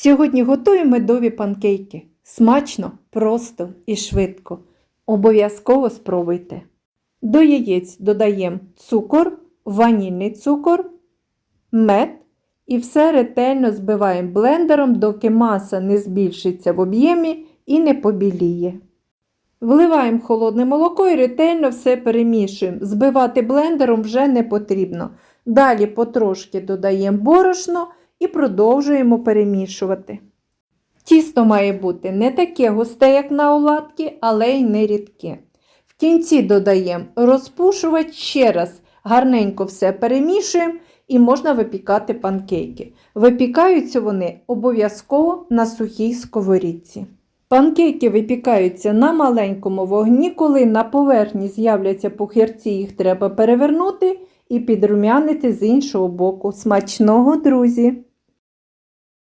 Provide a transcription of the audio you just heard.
Сьогодні готую медові панкейки. Смачно, просто і швидко. Обов'язково спробуйте. До яєць додаємо цукор, ванільний цукор, мед і все ретельно збиваємо блендером, доки маса не збільшиться в об'ємі і не побіліє. Вливаємо холодне молоко і ретельно все перемішуємо. Збивати блендером вже не потрібно. Далі потрошки додаємо борошно і продовжуємо перемішувати. Тісто має бути не таке густе, як на оладки, але й не рідке. В кінці додаємо розпушувач ще раз, гарненько все перемішуємо і можна випікати панкейки. Випікаються вони обов'язково на сухій сковорідці. Панкейки випікаються на маленькому вогні, коли на поверхні з'являться пухирці, їх треба перевернути і підрумянити з іншого боку. Смачного, друзі!